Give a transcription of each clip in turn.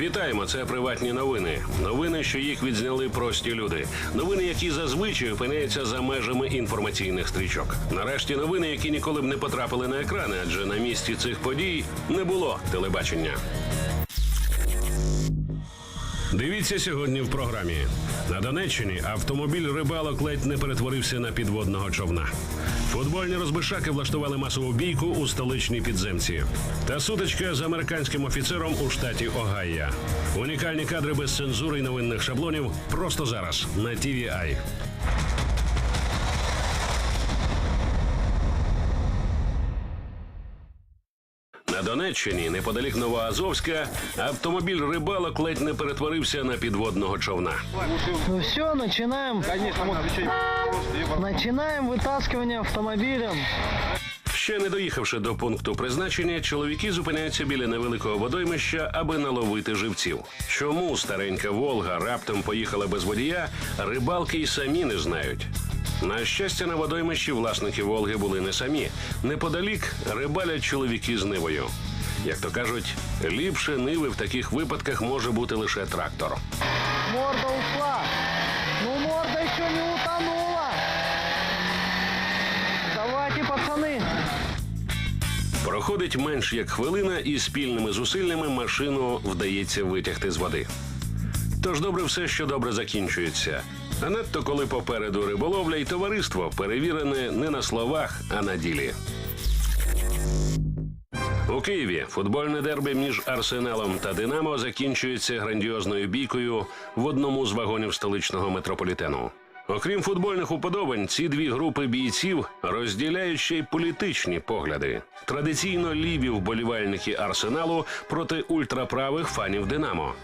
Вітаємо, це приватні новини. Новини, що їх відзняли прості люди. Новини, які зазвичай опиняються за межами інформаційних стрічок. Нарешті новини, які ніколи б не потрапили на екрани, адже на місці цих подій не було телебачення. Дивіться сьогодні в програмі. На Донеччині автомобіль рибалок ледь не перетворився на підводного човна. Футбольні розбишаки влаштували масову бійку у столичній підземці. Та сутичка з американським офіцером у штаті Огайя. Унікальні кадри без цензури і новинних шаблонів просто зараз на TVI. На Донеччині, неподалік Новоазовська, автомобіль рибалок ледь не перетворився на підводного човна. Ну все, отвечай. Начинаем вытаскивание автомобилем. Ще не доїхавши до пункту призначення, чоловіки зупиняються біля невеликого водоймища, аби наловити живців. Чому старенька Волга раптом поїхала без водія, рибалки й самі не знають. На щастя, на водоймищі власники Волги були не самі. Неподалік рибалять чоловіки з нивою. Як то кажуть, ліпше ниви в таких випадках може бути лише трактор. Морда ушла. Ну, морда еще не утонула. Давайте, пацаны. Проходить менш як хвилина, і спільними зусиллями машину вдається витягти з води. Тож добре все, що добре закінчується. А надто коли попереду риболовля і товариство перевірене не на словах, а на ділі. У Києві футбольне дерби між Арсеналом та Динамо закінчується грандіозною бійкою в одному з вагонів столичного метрополітену. Окрім футбольних уподобань, ці дві групи бійців розділяють ще й політичні погляди. Традиційно ліві вболівальники арсеналу проти ультраправих фанів Динамо.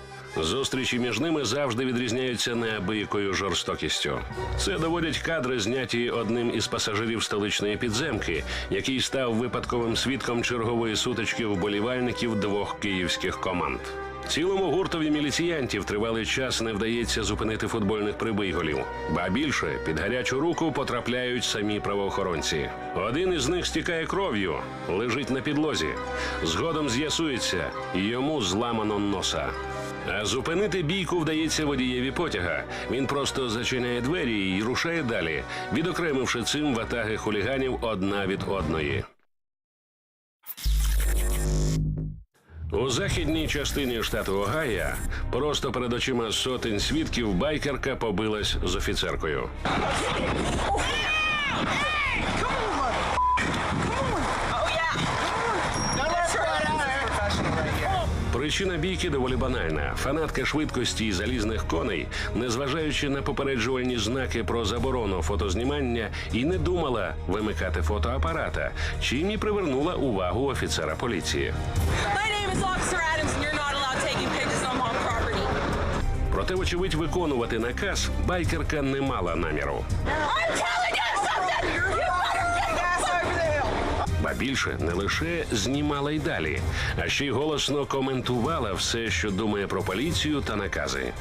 Зустрічі між ними завжди відрізняються неабиякою жорстокістю. Це доводять кадри, зняті одним із пасажирів столичної підземки, який став випадковим свідком чергової сутички вболівальників двох київських команд. Цілому гуртові міліціянтів тривалий час не вдається зупинити футбольних прибийголів. Ба більше під гарячу руку потрапляють самі правоохоронці. Один із них стікає кров'ю, лежить на підлозі. Згодом з'ясується, йому зламано носа. А зупинити бійку вдається водієві потяга. Він просто зачиняє двері і рушає далі, відокремивши цим ватаги хуліганів одна від одної. У західній частині штату Огайо просто перед очима сотень свідків байкерка побилась з офіцеркою. Причина бійки доволі банальна. Фанатка швидкості і залізних коней, незважаючи на попереджувальні знаки про заборону фотознімання, і не думала вимикати фотоапарата, чим і привернула увагу офіцера поліції. Проте, вочевидь, виконувати наказ байкерка не мала наміру. I'm більше не лише знімала й далі, а ще й голосно коментувала все, що думає про поліцію та накази.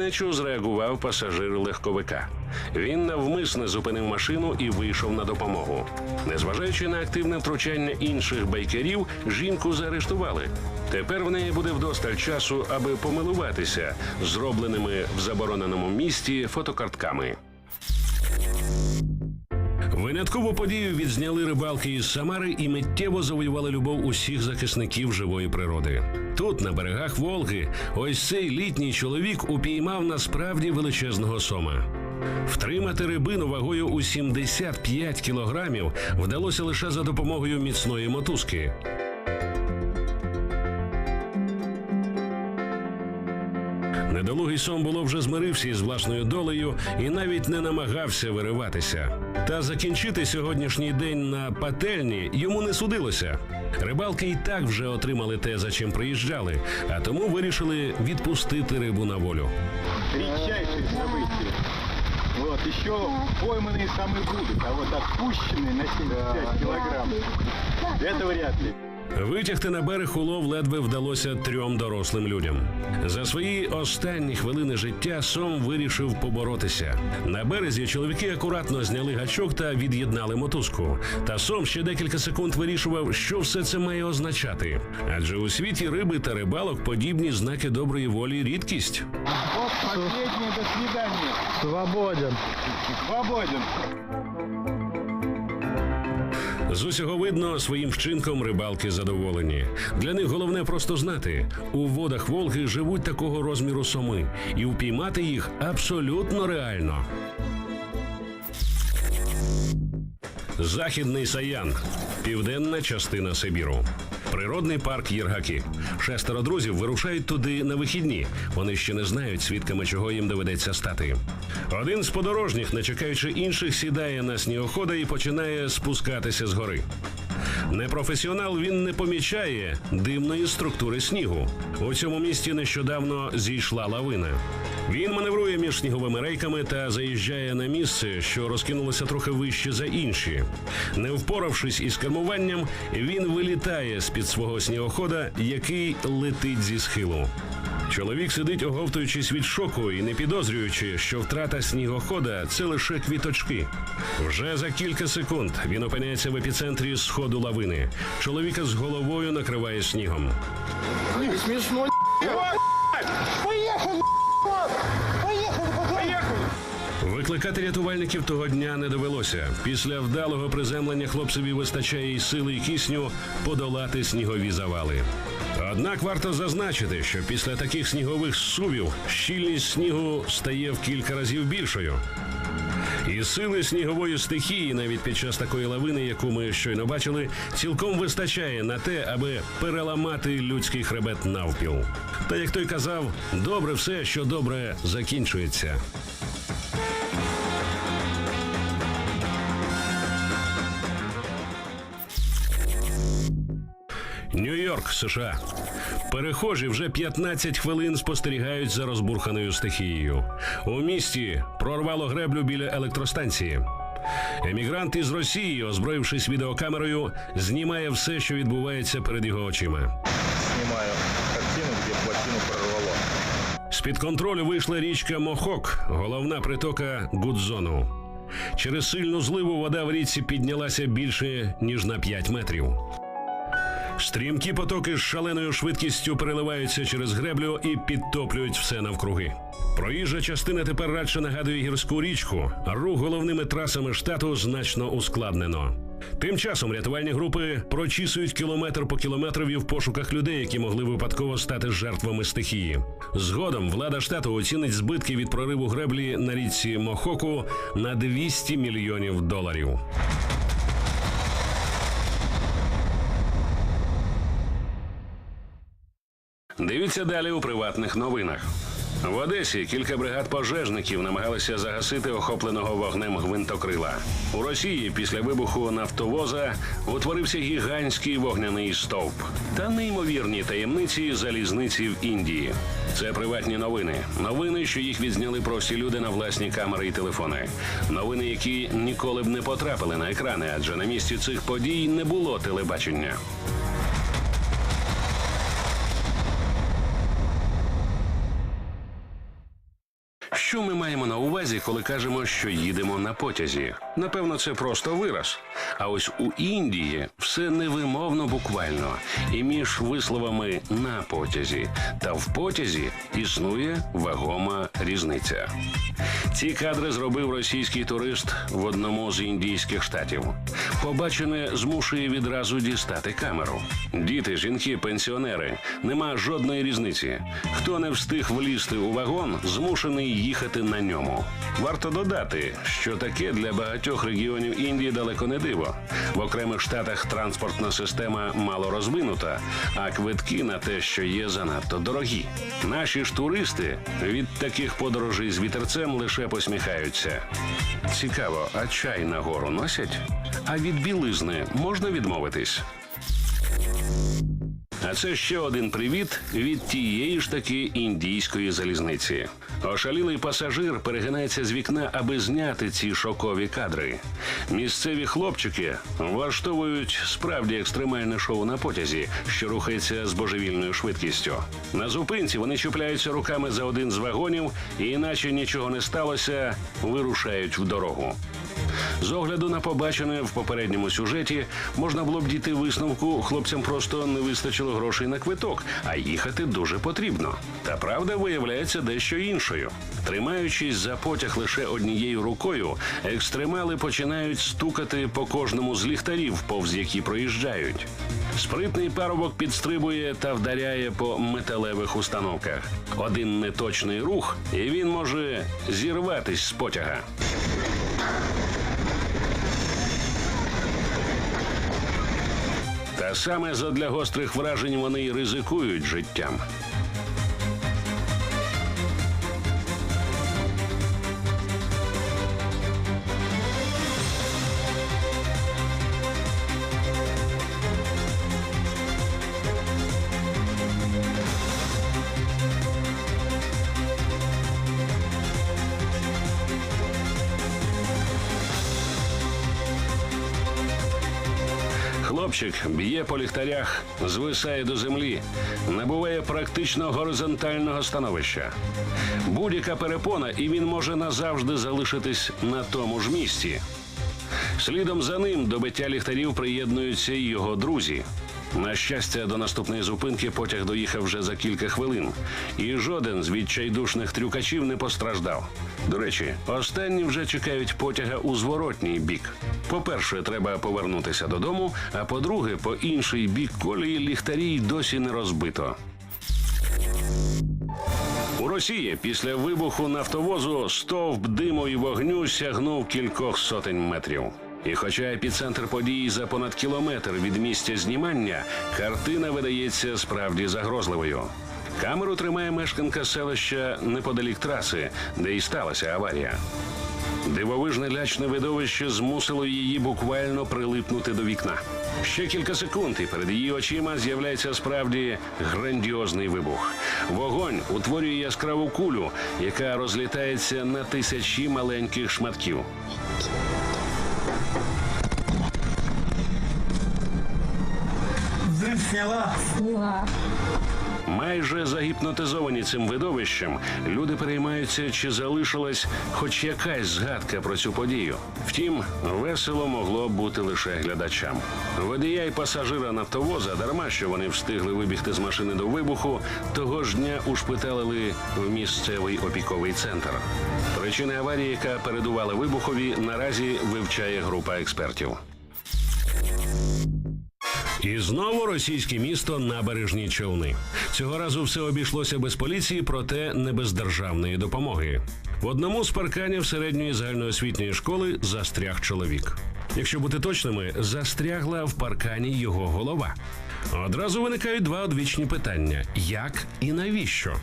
На зреагував пасажир легковика. Він навмисне зупинив машину і вийшов на допомогу. Незважаючи на активне втручання інших байкерів, жінку заарештували. Тепер в неї буде вдосталь часу, аби помилуватися зробленими в забороненому місті фотокартками. Виняткову подію відзняли рибалки із Самари і миттєво завоювали любов усіх захисників живої природи. Тут, на берегах Волги, ось цей літній чоловік упіймав насправді величезного сома. Втримати рибину вагою у 75 кілограмів вдалося лише за допомогою міцної мотузки. Недолугий сом було вже змирився із власною долею і навіть не намагався вириватися. Та закінчити сьогоднішній день на пательні йому не судилося. Рибалки і так вже отримали те, за чим приїжджали, а тому вирішили відпустити рибу на волю. Редчайшие события. Вот, еще пойманные самые будут, а вот отпущенные на 75 килограмм, это вряд ли. Витягти на берег улов ледве вдалося трьом дорослим людям. За свої останні хвилини життя Сом вирішив поборотися. На березі чоловіки акуратно зняли гачок та від'єднали мотузку. Та Сом ще декілька секунд вирішував, що все це має означати. Адже у світі риби та рибалок подібні знаки доброї волі рідкість. Последнее до свидания. Свободен. Свободен. З усього видно, своїм вчинком рибалки задоволені. Для них головне просто знати: у водах Волги живуть такого розміру соми, і впіймати їх абсолютно реально. Західний Саян, південна частина Сибіру. Природний парк Єргаки. Шестеро друзів вирушають туди на вихідні. Вони ще не знають, свідками чого їм доведеться стати. Один з подорожніх, не чекаючи інших, сідає на снігохода і починає спускатися з гори. Непрофесіонал він не помічає димної структури снігу. У цьому місті нещодавно зійшла лавина. Він маневрує між сніговими рейками та заїжджає на місце, що розкинулося трохи вище за інші. Не впоравшись із кермуванням, він вилітає з під свого снігохода, який летить зі схилу. Чоловік сидить, оговтуючись від шоку і не підозрюючи, що втрата снігохода це лише квіточки. Вже за кілька секунд він опиняється в епіцентрі сходу лавини. Чоловіка з головою накриває снігом. Викликати рятувальників того дня не довелося. Після вдалого приземлення хлопцеві вистачає і сили і кисню подолати снігові завали. Однак варто зазначити, що після таких снігових сувів щільність снігу стає в кілька разів більшою. І сили снігової стихії, навіть під час такої лавини, яку ми щойно бачили, цілком вистачає на те, аби переламати людський хребет навпіл. Та як той казав, добре все, що добре закінчується. Нью-Йорк, США. Перехожі вже 15 хвилин спостерігають за розбурханою стихією. У місті прорвало греблю біля електростанції. Емігрант із Росії, озброївшись відеокамерою, знімає все, що відбувається перед його очима. Снимаю картину, где плотину прорвало. З-під контролю вийшла річка Мохок, головна притока Гудзону. Через сильну зливу вода в річці піднялася більше ніж на 5 метрів. Стрімкі потоки з шаленою швидкістю переливаються через греблю і підтоплюють все навкруги. Проїжджа частина тепер радше нагадує гірську річку, рух головними трасами штату значно ускладнено. Тим часом рятувальні групи прочісують кілометр по кілометрові в пошуках людей, які могли випадково стати жертвами стихії. Згодом влада штату оцінить збитки від прориву греблі на річці Мохоку на 200 мільйонів доларів. Дивіться далі у приватних новинах. В Одесі кілька бригад пожежників намагалися загасити охопленого вогнем гвинтокрила. У Росії після вибуху нафтовоза утворився гігантський вогняний стовп та неймовірні таємниці залізниці в Індії. Це приватні новини. Новини, що їх відзняли прості люди на власні камери і телефони. Новини, які ніколи б не потрапили на екрани, адже на місці цих подій не було телебачення. Що маємо на увазі, коли кажемо, що їдемо на потязі? Напевно, це просто вираз. А ось у Індії все невимовно буквально. І між висловами на потязі та в потязі існує вагома різниця. Ці кадри зробив російський турист в одному з індійських штатів. Побачене змушує відразу дістати камеру. Діти, жінки, пенсіонери нема жодної різниці. Хто не встиг влізти у вагон, змушений їхати на ньому. Варто додати, що таке для багатьох регіонів Індії далеко не диво. В окремих штатах транспортна система мало розвинута, а квитки на те, що є занадто дорогі. Наші ж туристи від таких подорожей з вітерцем лише посміхаються. Цікаво, а чай на гору носять? А від білизни можна відмовитись? А це ще один привіт від тієї ж таки індійської залізниці. Ошалілий пасажир перегинається з вікна, аби зняти ці шокові кадри. Місцеві хлопчики влаштовують справді екстремальне шоу на потязі, що рухається з божевільною швидкістю. На зупинці вони чіпляються руками за один з вагонів і, іначе нічого не сталося, вирушають в дорогу. З огляду на побачене в попередньому сюжеті можна було б дійти висновку, хлопцям просто не вистачило грошей на квиток, а їхати дуже потрібно. Та правда виявляється дещо іншою. Тримаючись за потяг лише однією рукою, екстремали починають стукати по кожному з ліхтарів, повз які проїжджають. Спритний парубок підстрибує та вдаряє по металевих установках. Один неточний рух, і він може зірватись з потяга. Саме задля гострих вражень вони й ризикують життям. Хлопчик б'є по ліхтарях, звисає до землі, набуває практично горизонтального становища. Будь-яка перепона, і він може назавжди залишитись на тому ж місці. Слідом за ним до биття ліхтарів приєднуються й його друзі. На щастя, до наступної зупинки потяг доїхав вже за кілька хвилин, і жоден з відчайдушних трюкачів не постраждав. До речі, останні вже чекають потяга у зворотній бік. По-перше, треба повернутися додому, а по-друге, по інший бік колії ліхтарі й досі не розбито. У Росії після вибуху нафтовозу стовп диму і вогню сягнув кількох сотень метрів. І хоча епіцентр події за понад кілометр від місця знімання, картина видається справді загрозливою. Камеру тримає мешканка селища неподалік траси, де і сталася аварія. Дивовижне лячне видовище змусило її буквально прилипнути до вікна. Ще кілька секунд, і перед її очима з'являється справді грандіозний вибух. Вогонь утворює яскраву кулю, яка розлітається на тисячі маленьких шматків. Майже загіпнотизовані цим видовищем, люди переймаються, чи залишилась хоч якась згадка про цю подію. Втім, весело могло бути лише глядачам. Водія й пасажира нафтовоза, дарма що вони встигли вибігти з машини до вибуху, того ж дня ушпиталили в місцевий опіковий центр. Причини аварії, яка передувала вибухові, наразі вивчає група експертів. І знову російське місто набережні човни. Цього разу все обійшлося без поліції, проте не без державної допомоги. В одному з парканів середньої загальноосвітньої школи застряг чоловік. Якщо бути точними, застрягла в паркані його голова. Одразу виникають два одвічні питання: як і навіщо?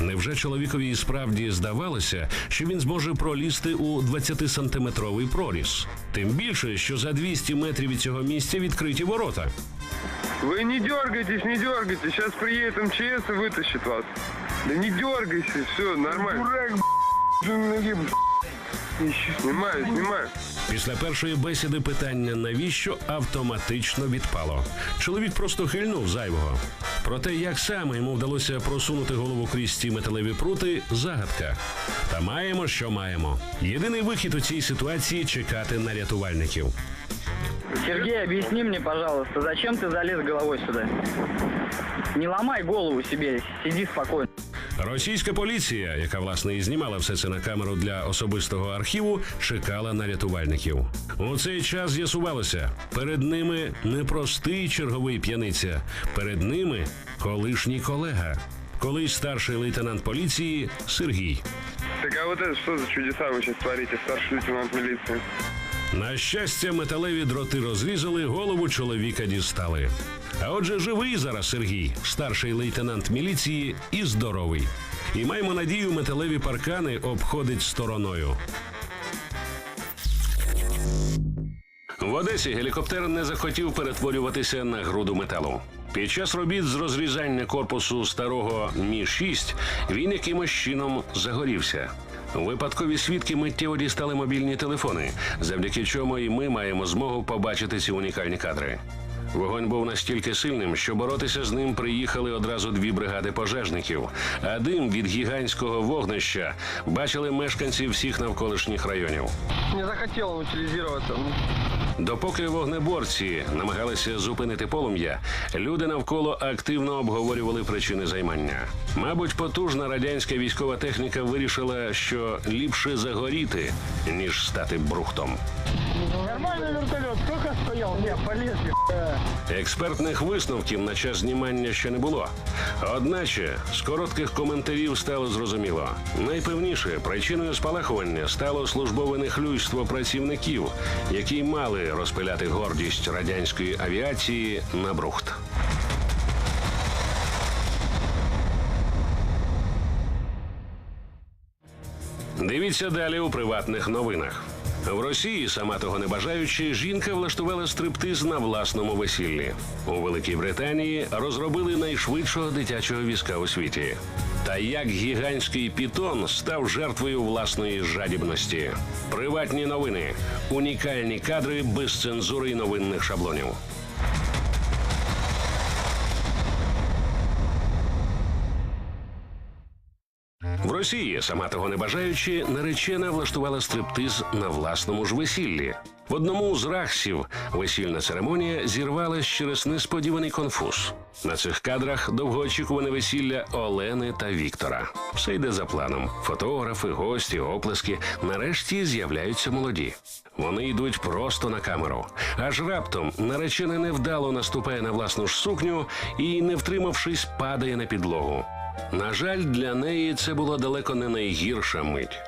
Невже чоловікові і справді здавалося, що він зможе пролізти у 20-сантиметровий проріз? Тим більше, що за 200 метрів від цього місця відкриті ворота. Ви не дергайтесь, не дергайтесь. Зараз приїде МЧС і витащить вас. Да не дергайся, все нормально. Дурак, Снимаю, снимаю. Після першої бесіди питання навіщо автоматично відпало. Чоловік просто хильнув зайвого. Про те, як саме йому вдалося просунути голову крізь ці металеві прути, загадка. Та маємо, що маємо. Єдиний вихід у цій ситуації чекати на рятувальників. Сергей, объясни мне, пожалуйста, зачем ты залез головой сюда? Не ломай голову себе, сиди спокойно. Російська поліція, яка власне і знімала все це на камеру для особистого архіву, чекала на рятувальників. У цей час з'ясувалося, перед ними не простий черговий п'яниця, перед ними колишній колега, колись старший лейтенант поліції Сергій. Так а вот это что за чудеса вы сейчас творите, старший лейтенант милиции? На щастя, металеві дроти розрізали, голову чоловіка дістали. А отже, живий зараз Сергій, старший лейтенант міліції і здоровий. І маємо надію, металеві паркани обходить стороною. В Одесі гелікоптер не захотів перетворюватися на груду металу. Під час робіт з розрізання корпусу старого Мі 6 він якимось чином загорівся. Випадкові свідки миттєво дістали мобільні телефони, завдяки чому і ми маємо змогу побачити ці унікальні кадри. Вогонь був настільки сильним, що боротися з ним приїхали одразу дві бригади пожежників. А дим від гігантського вогнища бачили мешканці всіх навколишніх районів. Не захотел он. Допоки вогнеборці намагалися зупинити полум'я, люди навколо активно обговорювали причини займання. Мабуть, потужна радянська військова техніка вирішила, що ліпше загоріти, ніж стати брухтом. Нормальный вертолет, сколько стоял? Не, полезли. Експертних висновків на час знімання ще не було. Одначе з коротких коментарів стало зрозуміло. Найпевніше причиною спалахування стало службове нехлюйство працівників, які мали розпиляти гордість радянської авіації на брухт. Дивіться далі у приватних новинах. В Росії, сама того не бажаючи, жінка влаштувала стриптиз на власному весіллі. У Великій Британії розробили найшвидшого дитячого візка у світі. Та як гігантський пітон став жертвою власної жадібності. Приватні новини, унікальні кадри без цензури і новинних шаблонів. В Росії, сама того не бажаючи, наречена влаштувала стриптиз на власному ж весіллі. В одному з рахсів весільна церемонія зірвалась через несподіваний конфуз. На цих кадрах довгоочікуване весілля Олени та Віктора. Все йде за планом. Фотографи, гості, оплески. Нарешті з'являються молоді. Вони йдуть просто на камеру. Аж раптом наречена невдало наступає на власну ж сукню і, не втримавшись, падає на підлогу. На жаль, для неї це була далеко не найгірша мить.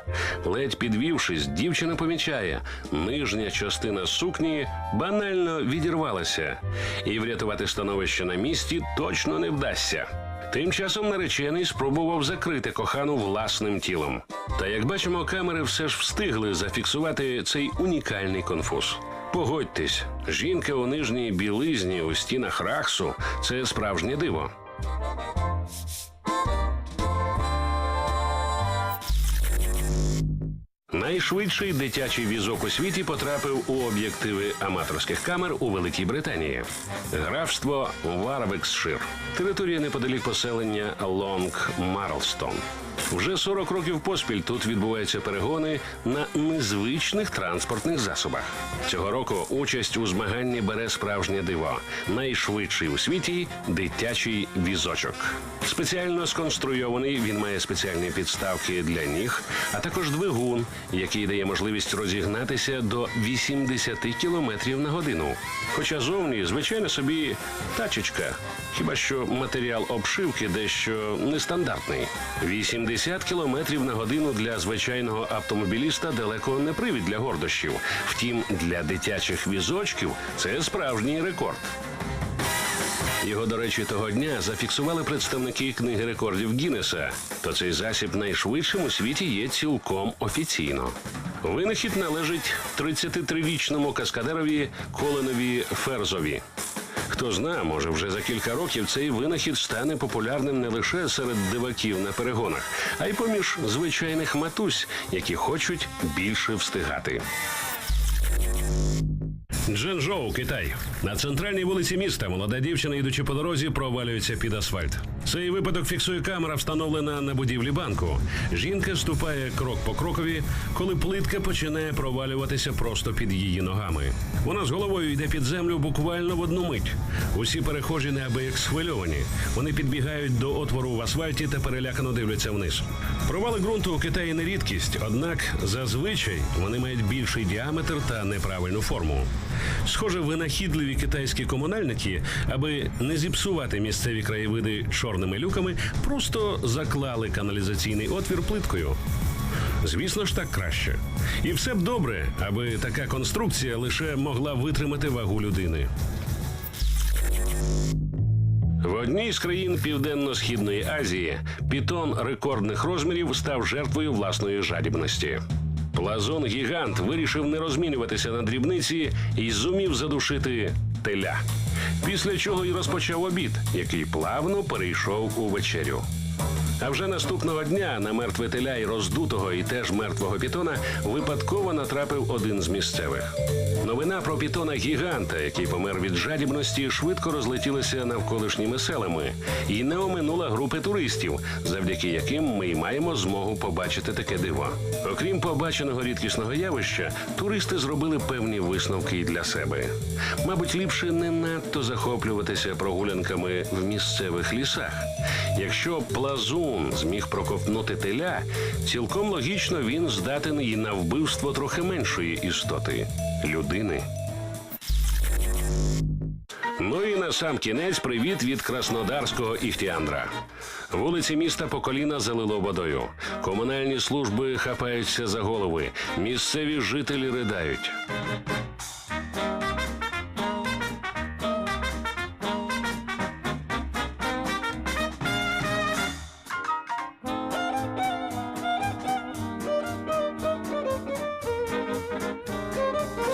Ледь підвівшись, дівчина помічає, нижня частина сукні банально відірвалася, і врятувати становище на місці точно не вдасться. Тим часом наречений спробував закрити кохану власним тілом. Та як бачимо, камери все ж встигли зафіксувати цей унікальний конфуз. Погодьтесь, жінка у нижній білизні у стінах рахсу це справжнє диво. Найшвидший дитячий візок у світі потрапив у об'єктиви аматорських камер у Великій Британії. Графство Варвексшир. територія неподалік поселення Лонг Марлстон. Вже 40 років поспіль тут відбуваються перегони на незвичних транспортних засобах. Цього року участь у змаганні бере справжнє диво. Найшвидший у світі дитячий візочок. Спеціально сконструйований він має спеціальні підставки для ніг, а також двигун, який дає можливість розігнатися до 80 км на годину. Хоча зовні, звичайно собі тачечка. Хіба що матеріал обшивки дещо нестандартний. 80 км на годину для звичайного автомобіліста далеко не привід для гордощів. Втім, для дитячих візочків це справжній рекорд. Його, до речі, того дня зафіксували представники книги рекордів Гіннеса. То цей засіб найшвидшим у світі є цілком офіційно. Винахід належить 33-річному каскадерові Коленові Ферзові. Хто зна, може вже за кілька років цей винахід стане популярним не лише серед диваків на перегонах, а й поміж звичайних матусь, які хочуть більше встигати. Дженжоу, Китай. На центральній вулиці міста молода дівчина, йдучи по дорозі, провалюється під асфальт. Цей випадок фіксує камера, встановлена на будівлі банку. Жінка ступає крок по крокові, коли плитка починає провалюватися просто під її ногами. Вона з головою йде під землю буквально в одну мить. Усі перехожі неабияк схвильовані. Вони підбігають до отвору в асфальті та перелякано дивляться вниз. Провали ґрунту у Китаї не рідкість, однак зазвичай вони мають більший діаметр та неправильну форму. Схоже, винахідливі китайські комунальники, аби не зіпсувати місцеві краєвиди чорними люками, просто заклали каналізаційний отвір плиткою. Звісно ж, так краще. І все б добре, аби така конструкція лише могла витримати вагу людини. В одній з країн Південно-Східної Азії пітон рекордних розмірів став жертвою власної жадібності. Плазон гігант вирішив не розмінюватися на дрібниці і зумів задушити теля. Після чого й розпочав обід, який плавно перейшов у вечерю. А вже наступного дня на мертве теля і роздутого і теж мертвого пітона випадково натрапив один з місцевих. Новина про пітона гіганта, який помер від жадібності, швидко розлетілася навколишніми селами і не оминула групи туристів, завдяки яким ми й маємо змогу побачити таке диво. Окрім побаченого рідкісного явища, туристи зробили певні висновки й для себе. Мабуть, ліпше не надто захоплюватися прогулянками в місцевих лісах. Якщо плазун зміг проковтнути теля, цілком логічно він здатен і на вбивство трохи меншої істоти людини. Ну і на сам кінець привіт від краснодарського іхтіандра. Вулиці міста по коліна залило водою. Комунальні служби хапаються за голови. Місцеві жителі ридають.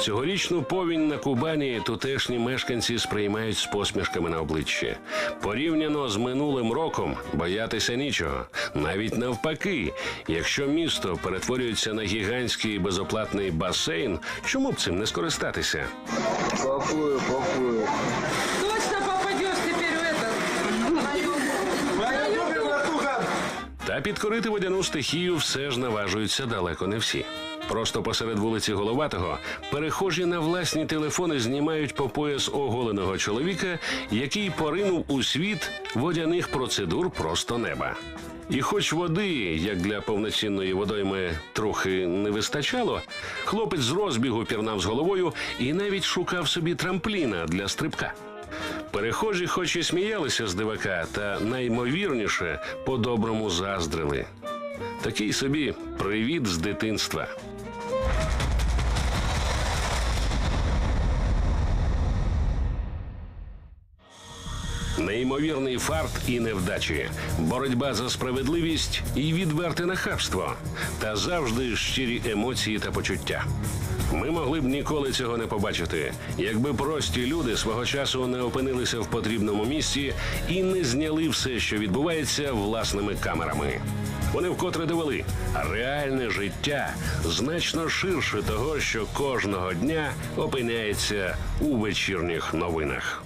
Цьогорічну повінь на Кубані тутешні мешканці сприймають з посмішками на обличчі. Порівняно з минулим роком боятися нічого. Навіть навпаки, якщо місто перетворюється на гігантський безоплатний басейн, чому б цим не скористатися? Поплыл, поплыл. Точно попадешь теперь в этот. Та підкорити водяну стихію все ж наважуються далеко не всі. Просто посеред вулиці Головатого перехожі на власні телефони знімають по пояс оголеного чоловіка, який поринув у світ водяних процедур просто неба. І хоч води, як для повноцінної водойми, трохи не вистачало, хлопець з розбігу пірнав з головою і навіть шукав собі трампліна для стрибка. Перехожі, хоч і сміялися з дивака, та наймовірніше по-доброму заздрили. Такий собі привіт з дитинства. Неймовірний фарт і невдачі, боротьба за справедливість і відверте нахабство, та завжди щирі емоції та почуття. Ми могли б ніколи цього не побачити, якби прості люди свого часу не опинилися в потрібному місці і не зняли все, що відбувається, власними камерами. Вони вкотре довели, реальне життя значно ширше того, що кожного дня опиняється у вечірніх новинах.